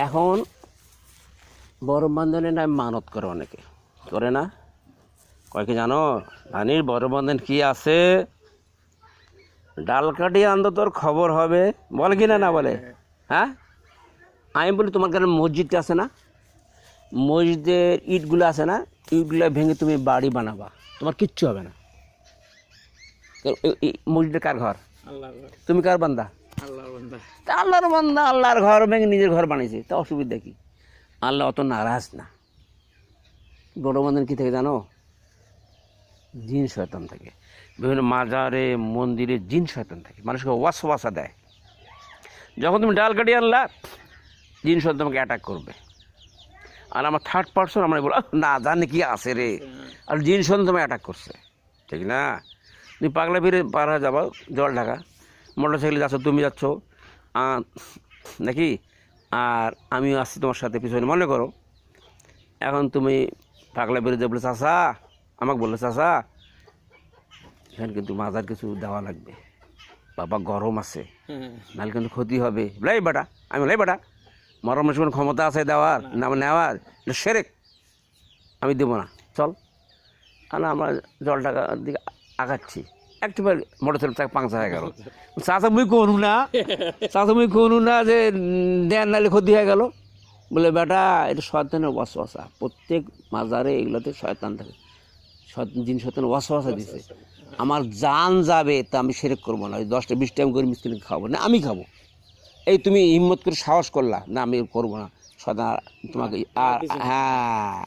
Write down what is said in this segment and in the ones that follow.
এখন বড় বন্ধনের নামে মানত করে অনেকে। করে না? কয় কি জানো? জানিস বড় বন্ধন কি আছে? ডাল কাটি আনন্দ তোর খবর হবে। বলে কি না না বলে? হ্যাঁ? আমি বলি তোমার কারণে মসজিদটা আছে না? মসজিদের ইটগুলো আছে না? ইটগুলো ভেঙে তুমি বাড়ি বানাবা। তোমার কিচ্ছু হবে না। কারণ এই- এই মসজিদে কার ঘর। তুমি কার বান্দা? তা আল্লাহর বান্দা আল্লাহর ঘর ভেঙে নিজের ঘর বানিয়েছে, তা অসুবিধা কি? আল্লাহ অত নারাজ না। বড় বান্ধব কী থেকে জানো? জিন শয়তান থাকে। বিভিন্ন মাজারে, মন্দিরে জিন শয়তান থাকে। মানুষকে ওয়াসওয়াসা দেয়। যখন তুমি ডাল কাটিয়ে আনলা, জিন শয়তান তোমাকে অ্যাটাক করবে। আর আমার থার্ড পার্সন আমরা বলো না জানি কি আছে রে। আর জিন শয়তান তোমাকে অ্যাটাক করছে। ঠিক না? তুমি পাগলা ফিরে পার হয়ে যাব, জল ঢাকা। মোটর সাইকেলে যাচ্ছ, তুমি যাচ্ছ। নাকি? আর আমিও আসছি তোমার সাথে পিছনে মনে করো। এখন তুমি পাগলা বেরিয়ে বলে চাষা আমাকে বলল চাষা এখানে কিন্তু মাজার কিছু দেওয়া লাগবে। বাবা গরম আছে নাহলে কিন্তু ক্ষতি হবে। লাই বেটা আমি লাই বেটা মরম কোনো ক্ষমতা আছে দেওয়ার না। নেওয়ার সেরেক আমি দেবো না চল। আর না আমরা জলটা দিকে আগাচ্ছি। একটিবার মোটর সাইকেল চাকা পাংচা হয়ে গেল। চাষা মুই করু না চাষা মুই করু না যে দেন নাহলে ক্ষতি হয়ে গেল। বলে বেটা এটা শয়তানের ওয়াসওয়াসা। প্রত্যেক মাজারে এগুলোতে শয়তান থাকে। শয়তান জিন শয়তান ওয়াসওয়াসা দিছে। আমার জান যাবে তা আমি সেরেক করব না। ওই দশটা বিশ টাইম করে মিস্ত্রি খাব না আমি খাব। এই তুমি হিম্মত করে সাহস করলা না আমি করব না। সদা তোমাকে আর হ্যাঁ।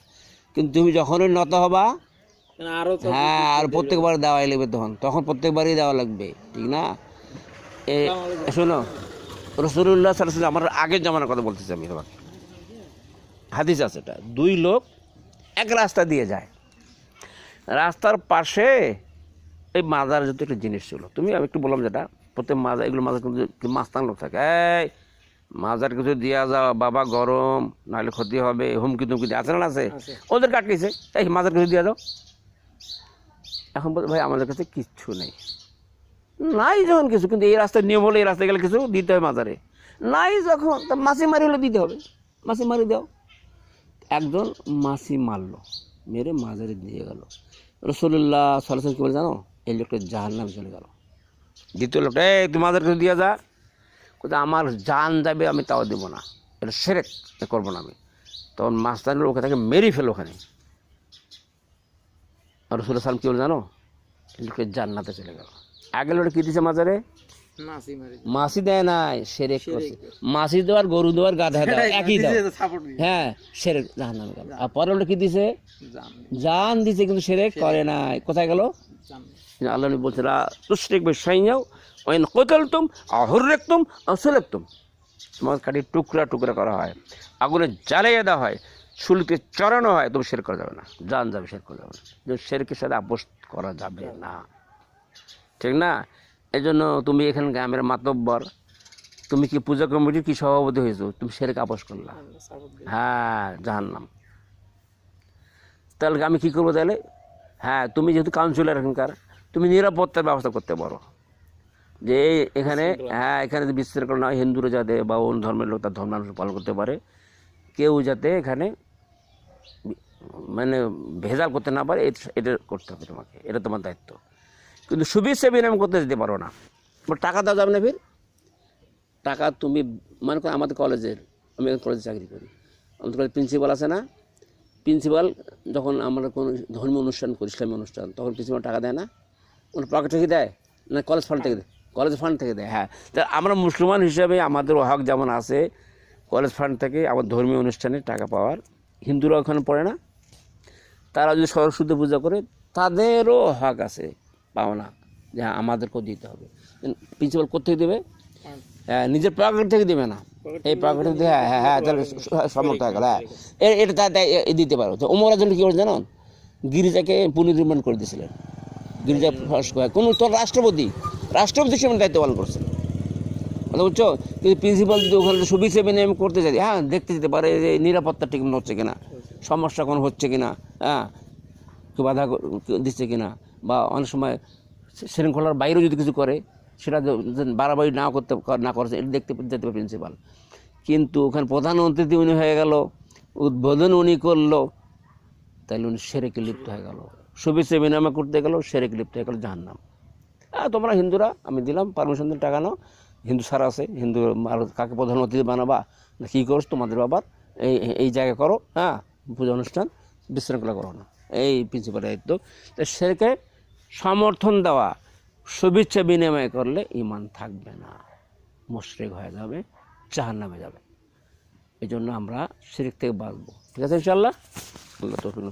কিন্তু তুমি যখনই নত হবা হ্যাঁ আর প্রত্যেকবার দেওয়াই লাগবে তখন। তখন প্রত্যেকবারই দেওয়া লাগবে ঠিক না? এ শোনো রসুল্লাহ সাল্লাহ আমার আগের জামানার কথা বলতেছি আমি তোমাকে। হাদিস আছে এটা। দুই লোক এক রাস্তা দিয়ে যায়। রাস্তার পাশে এই মাজার যত একটা জিনিস ছিল। তুমি আমি একটু বললাম যেটা প্রত্যেক মাজার এগুলো মাজার কিন্তু মাস্তান লোক থাকে। এই মাজার কিছু দিয়া যাও বাবা গরম নাহলে ক্ষতি হবে হুমকি তুমকি আছে না আছে। ওদের কাটলিছে এই মাজার কিছু দিয়ে দাও। এখন বলতে ভাই, আমাদের কাছে কিচ্ছু নেই। নাই যখন কিছু, কিন্তু এই রাস্তায় নিয়ম হলে এই রাস্তায় গেলে কিছু দিতে হবে মাজারে। নাই যখন, তা মাসি মারি হলে দিতে হবে। মাসি মারি দাও। একজন মাসি মারলো, মেরে মাজারে দিয়ে গেল। রসুল্লাহ সাল্লাম কি বলে জানো? এই লোকটা জাহান নামে চলে গেল। দ্বিতীয় লোকটা, এই, তুই মাজার কিছু দিয়ে যা। কোথায় আমার জান যাবে, আমি তাও দেবো না। এটা সেরেক করব না আমি। তখন মাস্তানের ওকে তাকে মেরে ফেলো ওখানে। আর রসুল্লাহ সালাম কী বলে জানো? লোকের জান্নাতে চলে গেল। আগে লোকটা কী দিছে মাজারে? মাসি দেয় নাই সেরে করছে। মাসি দেওয়ার গরু দেওয়ার গাধা দেওয়ার একই দাও। সাপোর্ট দিয়ে হ্যাঁ সেরেক জাহান নামে গেল আর পরে ওটা কি দিছে? জান। দিছে কিন্তু সেরে করে নাই। কোথায় গেল? আল্লাহ বলছে তুষ্টিক বেসাইয়াও ওয়াইন কোতালতুম আহুর রেখতুম আসলেকতুম তোমার কাটি টুকরা টুকরা করা হয়। আগুনে জ্বালিয়ে দেওয়া হয়। চুলকে চড়ানো হয় তুমি শের করা যাবে না। জান যাবে শের করা যাবে না। যে শেরকের সাথে আপোষ করা যাবে না। ঠিক না? এই জন্য তুমি এখানে গ্রামের মাতব্বর তুমি কি পূজা কমিটির কি সভাপতি হয়েছো? তুমি শেরকে আপোষ করলা। হ্যাঁ জাহান্নাম। তাহলে আমি কী করব তাহলে? হ্যাঁ তুমি যেহেতু কাউন্সিলর এখানকার তুমি নিরাপত্তার ব্যবস্থা করতে পারো। যে এখানে হ্যাঁ এখানে যে বিশৃঙ্খলা নয় হিন্দুরা যাতে বা অন্য ধর্মের লোক তার ধর্মানুষ্ঠান পালন করতে পারে কেউ যাতে এখানে মানে ভেজাল করতে না পারে এটা করতে হবে তোমাকে। এটা তোমার দায়িত্ব। কিন্তু শুভেচ্ছা বিনিময় করতে যেতে পারো না। বলে, টাকা দেওয়া যাবে না ফির? টাকা তুমি মনে আমাদের কলেজের আমি এখন কলেজে চাকরি করি। আমাদের কলেজ প্রিন্সিপাল আছে না? প্রিন্সিপাল যখন আমরা কোনো ধর্মীয় অনুষ্ঠান করি ইসলামী অনুষ্ঠান তখন প্রিন্সিপাল টাকা দেয় না? ওনার পকেট থেকে দেয়? না কলেজ ফান্ড থেকে দেয়? কলেজ ফান্ড থেকে দেয় হ্যাঁ। তা আমরা মুসলমান হিসাবে আমাদের হক যেমন আছে কলেজ ফান্ড থেকে আমার ধর্মীয় অনুষ্ঠানে টাকা পাওয়ার। হিন্দুরা ওখানে পড়ে না। তারা যদি সরস্বতী পূজা করে তাদেরও হক আছে পাওনা যে হ্যাঁ আমাদেরকেও দিতে হবে। প্রিন্সিপাল কোথেকে দেবে? হ্যাঁ। নিজের পকেট থেকে দেবে না। এই পকেট থেকে হ্যাঁ হ্যাঁ হ্যাঁ তাহলে সমর্থ হয়ে গেল হ্যাঁ। এটা তা- দিতে পারো। তো ওমর আজম কী করে জানো? গিরিজাকে পুনর্নির্মাণ করে দিয়েছিলেন। গিরিজা করে। কোনো তোর রাষ্ট্রপতি রাষ্ট্রপতি সেখানে দায়িত্ব পালন করছে। কথা বুঝছ কিন্তু প্রিন্সিপাল যদি ওখানে সুবিধা বিনিময় করতে চাই হ্যাঁ দেখতে যেতে পারে যে নিরাপত্তা ঠিক হচ্ছে কিনা, সমস্যা কোনো হচ্ছে কিনা হ্যাঁ কেউ বাধা দিচ্ছে কিনা, বা অনেক সময় শৃঙ্খলার বাইরেও যদি কিছু করে, সেটা বাড়াবাড়ি না করতে না করছে এটা দেখতে যেতে পারে প্রিন্সিপাল কিন্তু ওখানে প্রধান অতিথি উনি হয়ে গেল, উদ্বোধন উনি করল তাহলে উনি সেরেকে লিপ্ত হয়ে গেল। শুভেচ্ছা বিনিময় করতে গেল, সেরেকে লিপ্ত হয়ে গেল জাহান্নাম। হ্যাঁ তোমরা হিন্দুরা, আমি দিলাম পারমিশন টাকা নাও। হিন্দু স্যার আছে, হিন্দু আর কাকে প্রধান অতিথি বানাবা? না কী করছ তোমাদের বাবার? এই এই জায়গায় করো হ্যাঁ? পূজা অনুষ্ঠান বিশৃঙ্খলা করো না। এই প্রিন্সিপালের দায়িত্ব। তো সেকে সমর্থন দেওয়া, শুভেচ্ছা বিনিময় করলে ইমান থাকবে না। মুশরিক হয়ে যাবে চাহার জাহান্নামে যাবে। এই জন্য আমরা শিরিক থেকে বাঁচবো। ঠিক আছে ইনশাল্লাহ আল্লাহ তৌফিক নসিব।